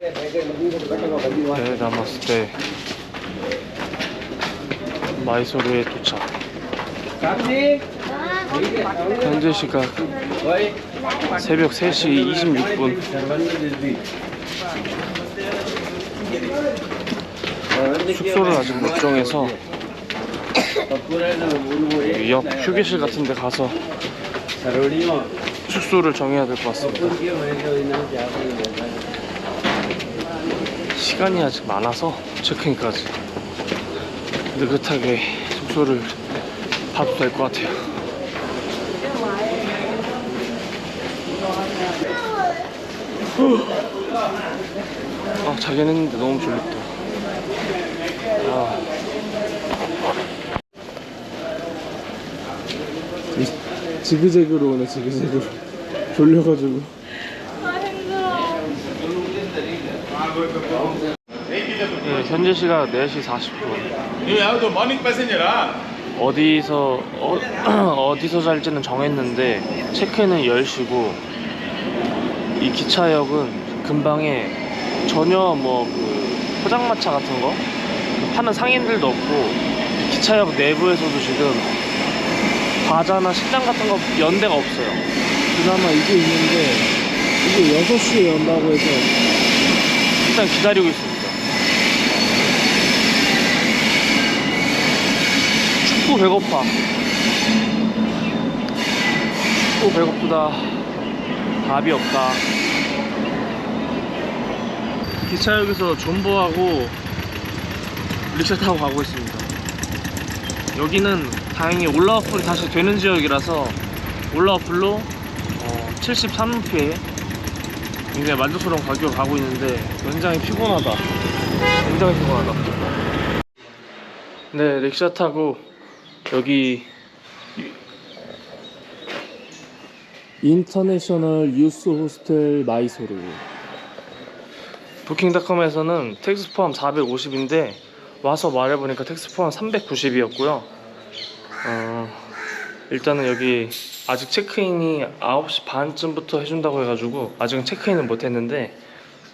네, 남았을 때 마이소르에 도착. 현재 시각 새벽 3시 26분. 숙소를 아직 못 정해서 옆 휴게실 같은 데 가서 숙소를 정해야 될 것 같습니다. 시간이 아직 많아서 체크인까지 느긋하게 숙소를 봐도 될 것 같아요. 아 자긴 했는데 너무 졸립다. 아. 지그재그로 오네 지그재그로 졸려가지고 네, 현재 시각 4시 40분. 어디서 어, 어디서 잘지는 정했는데 체크인은 10시고 이 기차역은 금방에 전혀 뭐 그 포장마차 같은 거 하는 상인들도 없고 기차역 내부에서도 지금 과자나 식당 같은 거 연대가 없어요. 그나마 이게 있는데 이게 6시에 연다고 해서 일단 기다리고 있습니다. 춥고 배고파. 춥고 배고프다. 답이 없다. 기차역에서 존버하고 릭샤 타고 가고 있습니다. 여기는 다행히 올라와플이 다시 되는 지역이라서 올라와플로 어, 73루피에 굉장히 만족스러운 가격으로 가고 있는데 굉장히 피곤하다. 굉장히 피곤하다. 네, 릭샤 타고 여기 인터내셔널 유스 호스텔 마이소르 부킹닷컴에서는 텍스 포함 450인데 와서 말해보니까 텍스 포함 390이었고요. 어, 일단은 여기 아직 체크인이 9시 반쯤부터 해준다고 해가지고 아직은 체크인은 못했는데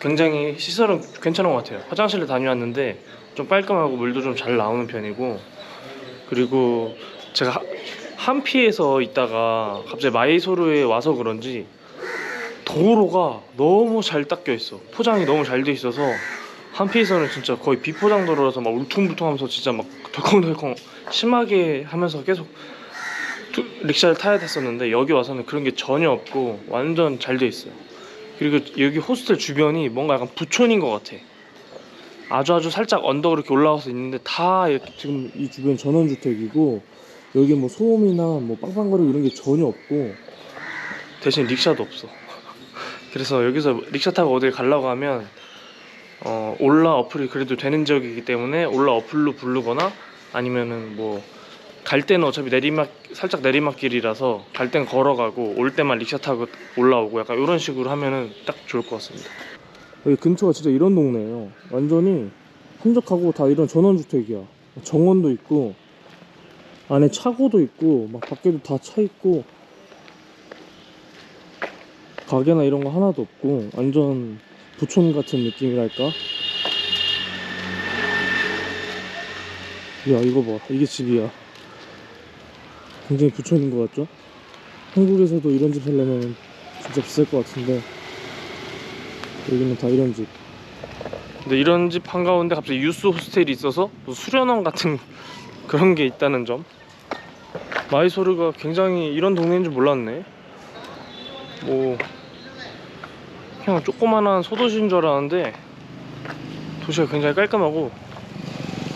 굉장히 시설은 괜찮은 것 같아요. 화장실을 다녀왔는데 좀 깔끔하고 물도 좀 잘 나오는 편이고 그리고 제가 하- 한피에서 있다가 갑자기 마이소르에 와서 그런지 도로가 너무 잘 닦여 있어. 포장이 너무 잘 돼 있어서 한피에서는 진짜 거의 비포장 도로라서 막 울퉁불퉁하면서 진짜 막 덜컹덜컹 심하게 하면서 계속 투- 릭샤를 타야 됐었는데 여기 와서는 그런 게 전혀 없고 완전 잘 돼 있어요. 그리고 여기 호스텔 주변이 뭔가 약간 부촌인 것 같아. 아주 아주 살짝 언덕으로 이렇게 올라와서 있는데 다 이렇게 지금 이 주변 전원주택이고 여기 뭐 소음이나 뭐 빵빵거리고 이런 게 전혀 없고 대신 릭샤도 없어. 그래서 여기서 릭샤 타고 어딜 가려고 하면 어, 올라 어플이 그래도 되는 지역이기 때문에 올라 어플로 부르거나 아니면은 뭐 갈 때는 어차피 내리막 살짝 내리막길이라서 갈 땐 걸어가고 올 때만 릭샤 타고 올라오고 약간 이런 식으로 하면은 딱 좋을 것 같습니다. 여기 근처가 진짜 이런 동네예요. 완전히 한적하고 다 이런 전원주택이야. 정원도 있고 안에 차고도 있고 막 밖에도 다 차 있고 가게나 이런 거 하나도 없고 완전 부촌 같은 느낌이랄까? 야 이거 봐. 이게 집이야 굉장히 부촌인 것 같죠? 한국에서도 이런 집 살려면 진짜 비쌀 것 같은데 여기는 다 이런 집 근데 이런 집 한가운데 갑자기 유스 호스텔이 있어서 무슨 수련원 같은 그런 게 있다는 점. 마이소르가 굉장히 이런 동네인 줄 몰랐네. 뭐 그냥 조그만한 소도시인 줄 알았는데 도시가 굉장히 깔끔하고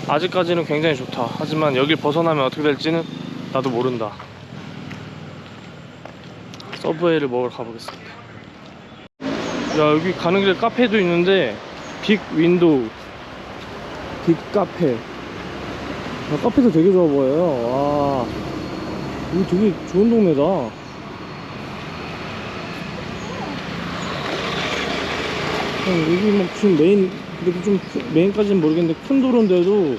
아직까지는 굉장히 좋다. 하지만 여길 벗어나면 어떻게 될지는 나도 모른다. 서브웨이를 먹으러 가보겠습니다. 야 여기 가는 길에 카페도 있는데 빅 윈도우. 빅 카페. 아, 카페도 되게 좋아 보여요. 와. 이거 되게 좋은 동네다. 형, 여기 막 지금 메인 그래도 좀 큰- 메인까지는 모르겠는데 큰 도로인데도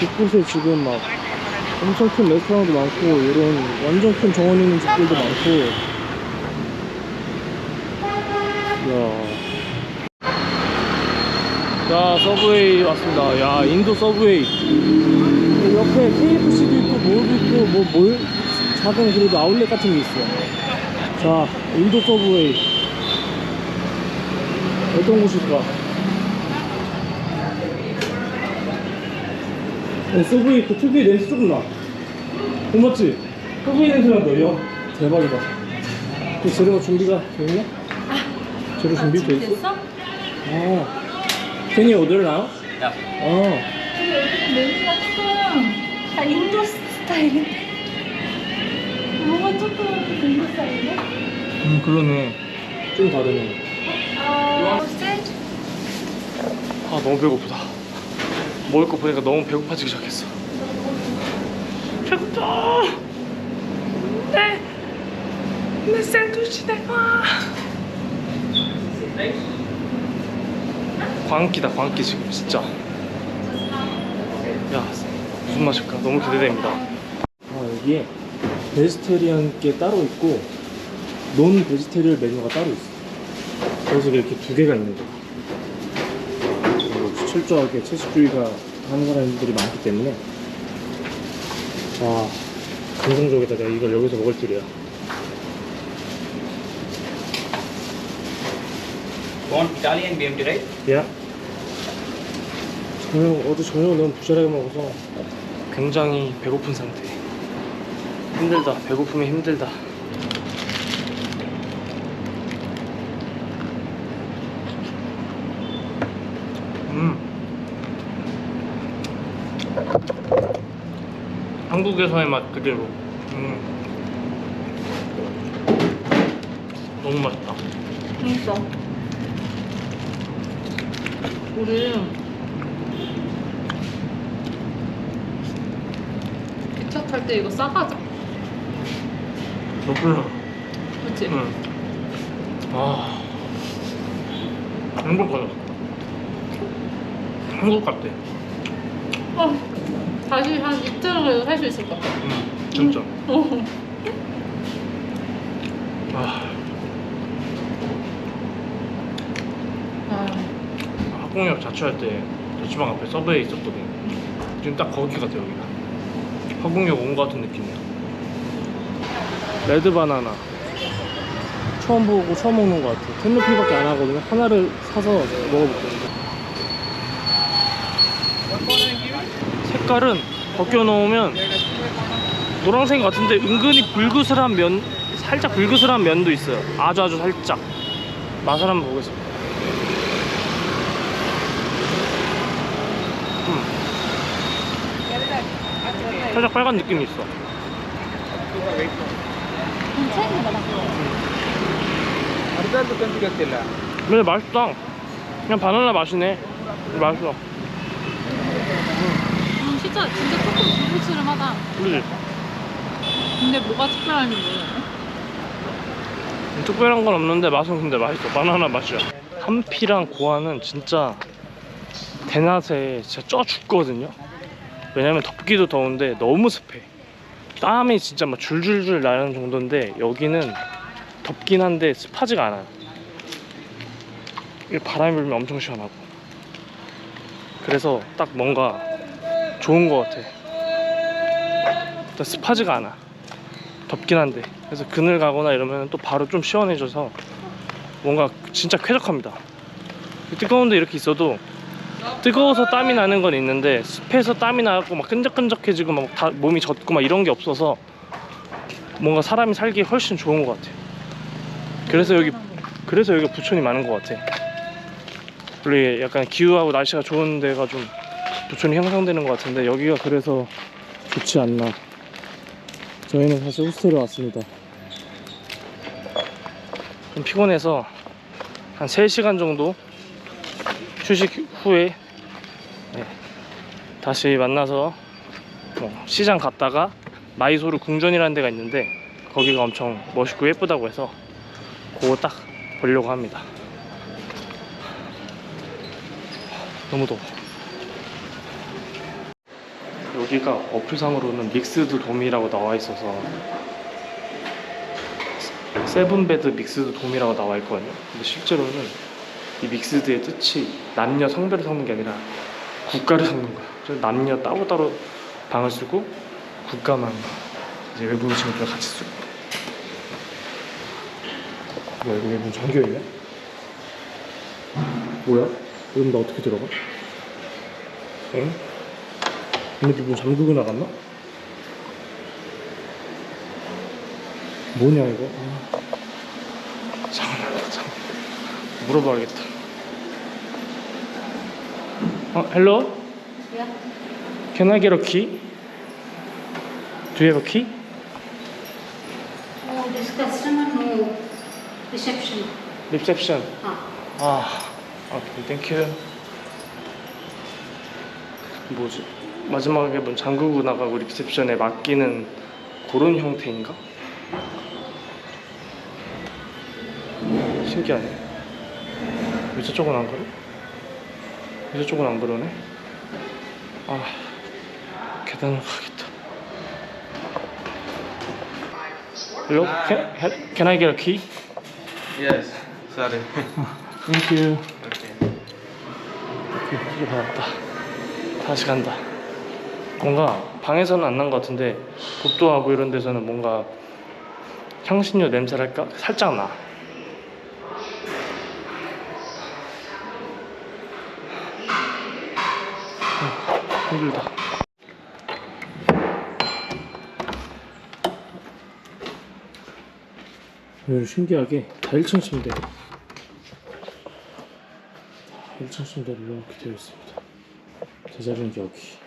곳곳에 지금 막 엄청 큰 레스토랑도 많고 이런 완전 큰 정원 있는 집들도 많고. 야. 자 서브웨이 왔습니다. 야 인도 서브웨이. 옆에 KFC도 있고 뭐도 있고 뭐 뭘 작은 그래도 아울렛 같은 게 있어 자 인도 서브웨이. 어떤 곳일까 어, 서브웨이 그 특유의 냄새 조금 나 어, 맞지? 서브웨이 냄새 난다 야 대박이다 그 재료가 준비가 됐냐? 재료 준비 돼 있어? 됐어? 어. Can you order now? Yeah. 어. 냄새가 조금 다 인도 스타일인데 뭔가 조금 인도 스타일인데? 음, 그러네. 좀 다르네. 아? 아 너무 배고프다 먹을 거 보니까 너무 배고파지기 시작했어 배고파 네. 내 샌드위치 내놔 광기다 광기 지금 진짜 야 무슨 맛일까 너무 기대됩니다 아, 여기에 베지테리언 게 따로 있고, 논 베지테리언 메뉴가 따로 있어. 그래서 이렇게 두 개가 있는 거야. 철저하게 채식주의가 하는 사람들이 많기 때문에. 와, 감동적이다. 내가 이걸 여기서 먹을 줄이야. Want Italian BMT, right? 야. 저녁, 어제 저녁 너무 부자하게 먹어서 굉장히 배고픈 상태 힘들다 배고픔이 힘들다 한국에서의 맛 그대로 음 너무 맛있다 있어. 우리 기차 탈 때 이거 싸가자. 너무 그치? 응. 아 행복하다 한국 같아 어, 다시 한 이틀은 그래도 살 수 있을 것 같아. 응 진짜 어. 아 아, 학공역 자취할 때 자취방 앞에 서브웨이 있었거든. 지금 딱 거기 같아 여기가. 학공역 온거 같은 느낌이야. 레드 바나나. 처음 보고 처음 먹는 것 같아. 텐루피밖에 안 하거든요. 하나를 사서 먹어볼게요. 색깔은 벗겨놓으면 노란색 같은데 은근히 불그스한 면 살짝 불그스한 면도 있어요. 아주 아주 살짝. 맛을 한번 보겠습니다. 음. 살짝 빨간 느낌이 있어. 근데 맛있다. 그냥 바나나 맛이네. 맛있어. 음, 진짜, 진짜 조금 불그스름하다. 그지? 근데 뭐가 특별한지 모르겠네. 특별한 건 없는데 맛은 근데 맛있어. 바나나 맛이야. 한피랑 고아는 진짜 대낮에 진짜 쪄 죽거든요. 왜냐면 덥기도 더운데 너무 습해. 땀이 진짜 막 줄줄줄 나는 정도인데 여기는 덥긴 한데 습하지가 않아요. 이 바람이 불면 엄청 시원하고. 그래서 딱 뭔가 좋은 것 같아. 일단 습하지가 않아. 덥긴 한데 그래서 그늘 가거나 이러면 또 바로 좀 시원해져서 뭔가 진짜 쾌적합니다 뜨거운데 이렇게 있어도 뜨거워서 땀이 나는 건 있는데 습해서 땀이 나고 막 끈적끈적해지고 막 다 몸이 젖고 막 이런 게 없어서 뭔가 사람이 살기 훨씬 좋은 것 같아요 그래서 여기 그래서 여기 부촌이 많은 것 같아 원래 약간 기후하고 날씨가 좋은 데가 좀 부촌이 형성되는 것 같은데 여기가 그래서 좋지 않나. 저희는 사실 호스텔에 왔습니다. 좀 피곤해서 한 3시간 정도 휴식 후에 네, 다시 만나서 뭐 시장 갔다가 마이소르 궁전이라는 데가 있는데 거기가 엄청 멋있고 예쁘다고 해서 그거 딱 보려고 합니다 너무 더워 여기가 어플상으로는 믹스드 돔이라고 나와 있어서 세븐베드 믹스드 돔이라고 나와 있거든요. 근데 실제로는 이 믹스드의 뜻이 남녀 성별을 섞는 게 아니라 국가를 섞는. 그래서 남녀 따로따로 방을 쓰고 국가만 이제 외국인 친구들 같이 쓰고. 뭐야 문 잠겨 있네? 뭐야? 여기 나 어떻게 들어가? 응? 얘네들 문 잠그고 나갔나? 뭐냐 이거? 아. 잠깐만 잠깐 물어봐야겠다 어, hello? Yeah. Can I get a key? Do you have a key? Oh, this customer no reception. Reception Ah. 아, 오케이, 땡큐. 뭐지? 마지막에 문 잠그고 나가고 리셉션에 맡기는 그런 형태인가? 신기하네. 왜 저쪽은 안 그래? 왜 저쪽은 안 그러네? 아, 계단을 가겠다. Hello, can, can I get a key? Yes, sorry. Thank you. okay. 이게 받았다. 다시 간다. 뭔가 방에서는 안 난 것 같은데 복도하고 이런 데서는 뭔가 향신료 냄새랄까 살짝 나. 음, 힘들다. 오늘 신기하게 다 1층 침대. 1층 침대로 이렇게 되어 있습니다. 제 자리는 여기.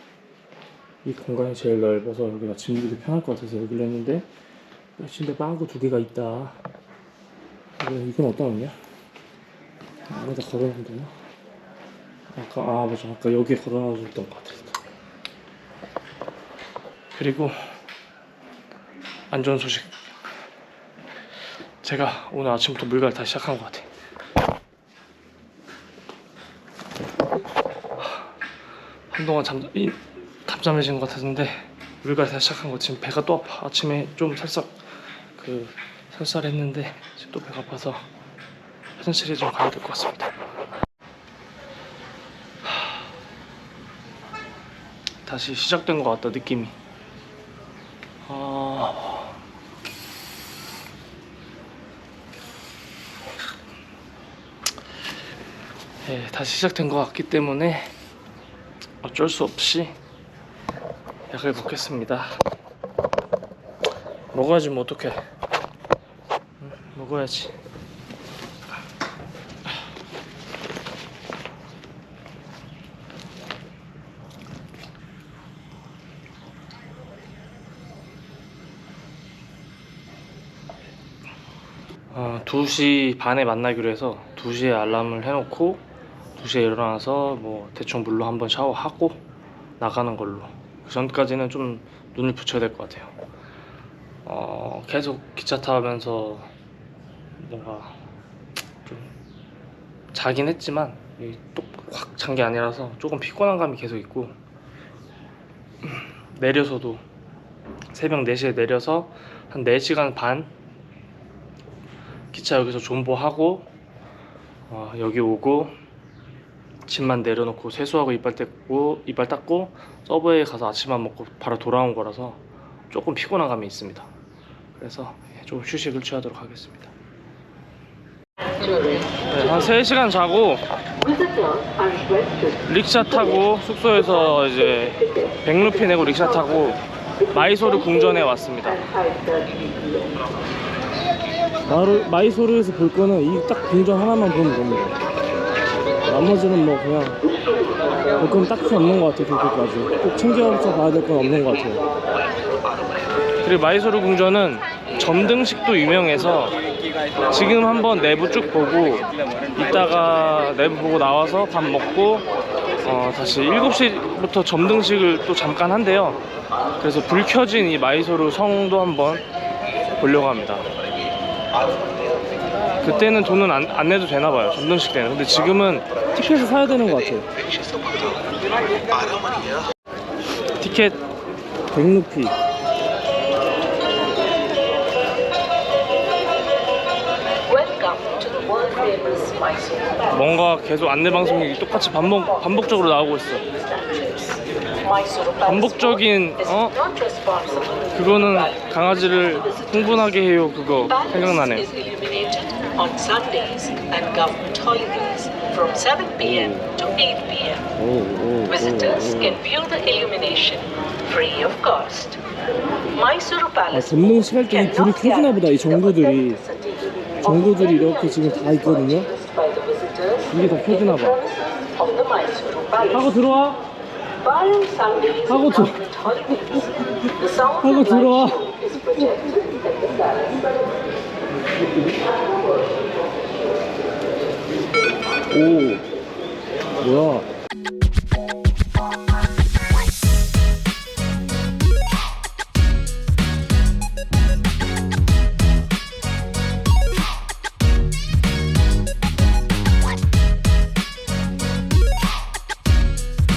이 공간이 제일 넓어서 여기가 짐들이 편할 것 같아서 여기로 했는데 침대 빵꾸 두 개가 있다. 이건 어디다 놓냐? 안에다 걸어놓으면 되나? 아까 아 맞아 아까 여기에 걸어놔줬던 것 같아. 그리고 안 좋은 소식. 제가 오늘 아침부터 물갈 다시 시작한 것 같아. 한동안 잠, 이, 잠잠해진 것 같았는데 물갈 다시 시작한 거 지금 배가 또 아파. 아침에 좀 살짝 그 설쌀했는데 지금 또 배가 아파서 화장실에 좀 가야 될 것 같습니다. 하, 다시 시작된 것 같다 느낌이. 아... 네, 다시 시작된 것 같기 때문에 어쩔 수 없이 약을 먹겠습니다. 먹어야지 뭐 어떡해. 응, 먹어야지. 어, 2시 반에 만나기로 해서 2시에 알람을 해놓고 2시에 일어나서 뭐 대충 물로 한번 샤워하고 나가는 걸로 그 전까지는 좀 눈을 붙여야 될 것 같아요. 어, 계속 기차 타면서 뭔가 좀 자긴 했지만 또확 잔 게 아니라서 조금 피곤한 감이 계속 있고 내려서도 새벽 4시에 내려서 한 4시간 반 기차 여기서 존버하고 어, 여기 오고 짐만 내려놓고 세수하고 이빨 닦고 이빨 닦고 서브웨이 가서 아침밥 먹고 바로 돌아온 거라서 조금 피곤한 감이 있습니다. 그래서 예, 좀 휴식을 취하도록 하겠습니다. 네, 한 3시간 자고 릭샤 타고 숙소에서 이제 100루피 내고 릭샤 타고 마이소르 궁전에 왔습니다. 마이소르에서 볼 거는 이 딱 궁전 하나만 보면 됩니다. 나머지는 뭐 그냥 볼건 딱히 없는 것 같아요. 그렇게까지 꼭 챙겨서 봐야 될 건 없는 것 같아요. 그리고 마이소르 궁전은 점등식도 유명해서 지금 한번 내부 쭉 보고 이따가 내부 보고 나와서 밥 먹고 어, 다시 7시부터 점등식을 또 잠깐 한대요. 그래서 불 켜진 이 마이소르 성도 한번 보려고 합니다. 그때는 돈은 안, 안 내도 되나 봐요. 점등식 때는. 근데 지금은 티켓을 사야 되는 것 같아요. 티켓 100루피. Welcome to the world famous 뭔가 계속 안내 방송이 똑같이 반복 반복적으로 나오고 있어. 반복적인 어 그거는 강아지를 흥분하게 해요 그거 생각나네. On Sundays and government holidays from 7 p.m. to 8 p.m. Visitors can view the illumination free of cost. Mysuru 아, Palace 전동 시갈등이 불이 켜지나 보다 이 전구들이 전구들이 이렇게 지금 다 있거든요 이게 다 켜지나 봐. 하고 들어와 하고 and 들- government holidays, the sound 하고 들어와. 오 뭐야